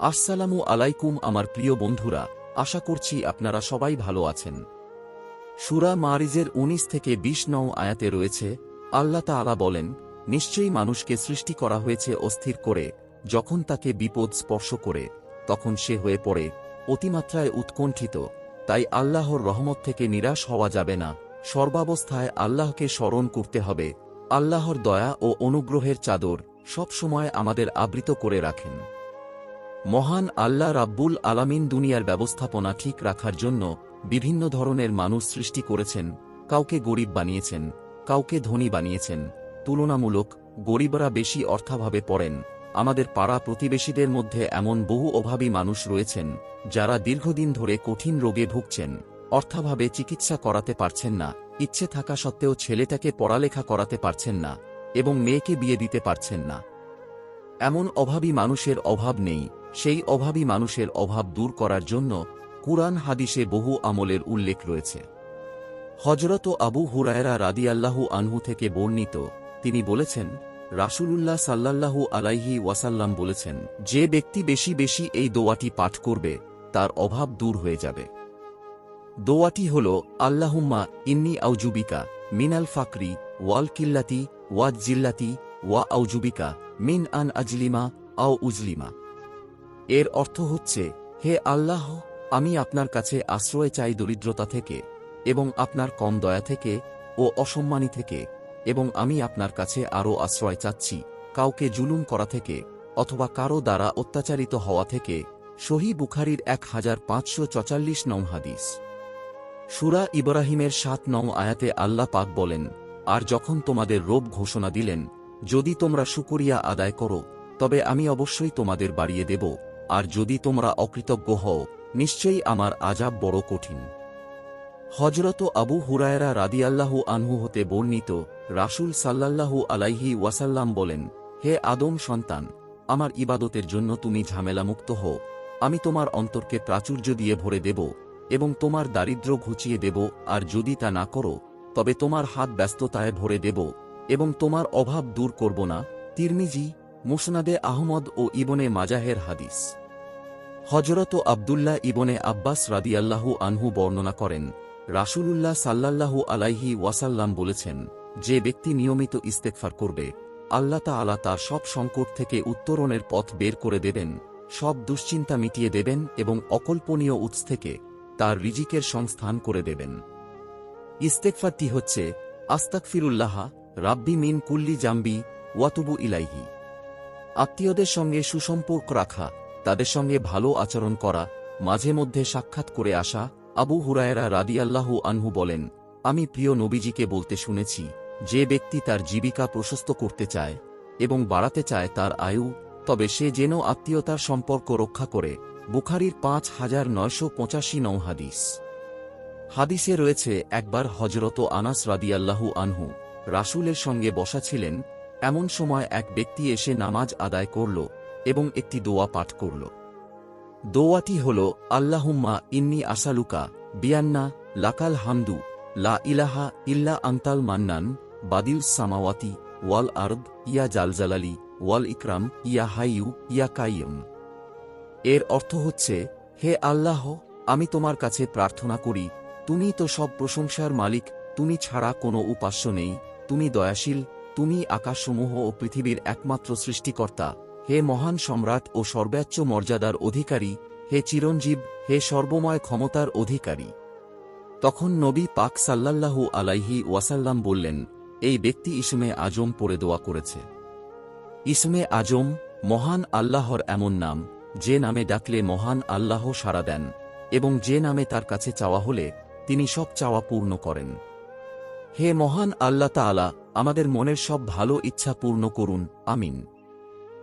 আসসালামু আলাইকুম আমার প্রিয় বন্ধুরা, আশা করছি আপনারা সবাই ভালো আছেন। সুরা মারিজের ১৯ থেকে ২০ নং আয়াতে রয়েছে, আল্লাহ তাআলা বলেন, নিশ্চয়ই মানুষকে সৃষ্টি করা হয়েছে অস্থির করে, যখন তাকে বিপদ স্পর্শ করে, তখন সে হয়ে পড়ে, অতিমাত্রায় উৎকণ্ঠিত, তাই আল্লাহর রহমত থেকে নিরাশ হওয়া যাবে না, সর্বাবস্থায় আল্লাহকে স্মরণ করতে হবে, আল্লাহর দয়া ও অনুগ্রহের চাদর সবসময় আমাদের আবৃত করে রাখেন। মহান আল্লাহ রাব্বুল আলামিন দুনিয়ার ব্যবস্থাপনা ঠিক রাখার জন্য বিভিন্ন ধরনের মানুষ সৃষ্টি করেছেন, কাউকে গরিব বানিয়েছেন, কাউকে ধনী বানিয়েছেন। তুলনামূলক, গরিবরা বেশি অর্থাভাবে পড়েন। আমাদের পাড়া প্রতিবেশীদের মধ্যে এমন বহু অভাবী মানুষ রয়েছেন, যারা দীর্ঘদিন ধরে কঠিন রোগে ভুগছেন, অর্থাভাবে চিকিৎসা করাতে পারছেন না, ইচ্ছে থাকা সত্ত্বেও ছেলেটাকে পড়ালেখা করাতে পারছেন না, এবং মেয়েকে বিয়ে দিতে পারছেন না। এমন অভাবী মানুষের অভাব নেই। সেই অভাবী মানুষের অভাব দূর করার জন্য কুরআন হাদিসে বহু আমলের উল্লেখ রয়েছে। হজরত আবু হুরায়রা রাদিয়াল্লাহু আনহু থেকে বর্ণিত, তিনি বলেছেন, রাসূলুল্লাহ সাল্লাল্লাহু আলাইহি ওয়াসাল্লাম বলেছেন, যে ব্যক্তি বেশি বেশি এই দোয়াটি পাঠ করবে, তার অভাব দূর হয়ে যাবে। দোয়াটি হল, আল্লাহুম্মা ইন্নি আউজুবিকা মিনাল ফাকরি ওয়াল কিল্লাতি ওয়া জিল্লাতি ওয়া আউজুবিকা মিন আন আজলিমা আও উজলিমা। এর অর্থ হচ্ছে, হে আল্লাহ, আমি আপনার কাছে আশ্রয় চাই দরিদ্রতা থেকে এবং আপনার কম দয়া থেকে ও অসম্মানী থেকে এবং আমি আপনার কাছে আরও আশ্রয় চাচ্ছি, কাউকে জুলুম করা থেকে অথবা কারও দ্বারা অত্যাচারিত হওয়া থেকে। সহি বুখারির এক হাজার পাঁচশো চচাল্লিশ নং হাদিস। সুরা ইব্রাহিমের সাত নং আয়াতে আল্লাহ পাক বলেন, আর যখন তোমাদের রোগ ঘোষণা দিলেন, যদি তোমরা শুকরিয়া আদায় করো, তবে আমি অবশ্যই তোমাদের বাড়িয়ে দেব। আর যদি তোমরা অকৃতজ্ঞ হও, নিশ্চয়ই আমার আজাব বড় কঠিন। হজরত আবু হুরায়রা রাদিয়াল্লাহু আনহু হতে বর্ণিত, রাসূল সাল্লাল্লাহু আলাইহি ওয়াসাল্লাম বলেন, হে আদম সন্তান, আমার ইবাদতের জন্য তুমি ঝামেলামুক্ত হও। আমি তোমার অন্তরকে প্রাচুর্য দিয়ে ভরে দেব এবং তোমার দারিদ্র্য ঘুচিয়ে দেব, আর যদি তা না করো, তবে তোমার হাত ব্যস্ততায় ভরে দেব এবং তোমার অভাব দূর করব না। তিরমিজি মুসনাদে আহমদ ও ইবনে মাজাহের হাদিস। হজরত আবদুল্লাহ ইবনে আব্বাস রাদিয়াল্লাহু আনহু বর্ণনা করেন, রাসূলুল্লাহ সাল্লাল্লাহু আলাইহি ওয়াসাল্লাম বলেছেন, যে ব্যক্তি নিয়মিত ইস্তেকফার করবে, আল্লাহ তাআলা তার সব সংকট থেকে উত্তরণের পথ বের করে দেবেন, সব দুশ্চিন্তা মিটিয়ে দেবেন এবং অকল্পনীয় উৎস থেকে তার রিজিকের সংস্থান করে দেবেন। ইস্তেকফারটি হচ্ছে আস্তাকফিরুল্লাহ রাব্বি মিন কুল্লি জাম্বি, ওয়াতুবু ইলাইহি। আত্মীয়দের সঙ্গে সুসম্পর্ক রাখা, তাদের সঙ্গে ভালো আচরণ করা, মাঝে মধ্যে সাক্ষাৎ করে আসা, আবু হুরায়রা রাদিয়াল্লাহু আনহু বলেন, আমি প্রিয় নবীজিকে বলতে শুনেছি, যে ব্যক্তি তার জীবিকা প্রশস্ত করতে চায় এবং বাড়াতে চায় তার আয়ু, তবে সে যেন আত্মীয়তার সম্পর্ক রক্ষা করে। বুখারির পাঁচ হাজার নয়শো পঁচাশি নৌ হাদিস। হাদিসে রয়েছে, একবার হজরত আনাস রাদিয়াল্লাহু আনহু রাসূলের সঙ্গে বসা ছিলেন এমন সময় এক ব্যক্তি এসে নামাজ আদায় করল এবং একটি দোয়া পাঠ করল। দোয়াটি হল, আল্লাহুম্মা ইন্নি আসালুকা বিয়ান্না লাকাল হামদু লা ইলাহা ইল্লা আন্তাল মান্নান বাদিল সামাওয়াতি ওয়াল আর্দ ইয়া জালজালালি ওয়াল ইকরাম ইয়া হাইয়ু ইয়া কাইয়ম এর অর্থ হচ্ছে, হে আল্লাহ, আমি তোমার কাছে প্রার্থনা করি, তুমি তো সব প্রশংসার মালিক, তুমি ছাড়া কোনো উপাস্য নেই, তুমি দয়াশীল তুমি আকাশসমূহ ও পৃথিবীর একমাত্র সৃষ্টিকর্তা, হে মহান সম্রাট ও সর্বোচ্চ মর্যাদার অধিকারী, হে চিরঞ্জীব, হে সর্বময় ক্ষমতার অধিকারী। তখন নবী পাক সাল্লাল্লাহু আলাইহি ওয়াসাল্লাম বললেন, এই ব্যক্তি ইসমে আজম পড়ে দোয়া করেছে। ইসমে আজম মহান আল্লাহর এমন নাম, যে নামে ডাকলে মহান আল্লাহ সাড়া দেন এবং যে নামে তার কাছে চাওয়া হলে তিনি সব চাওয়া পূর্ণ করেন। হে মহান আল্লাহ তালা আমাদের মনের সব ভালো ইচ্ছা পূর্ণ করুন আমিন।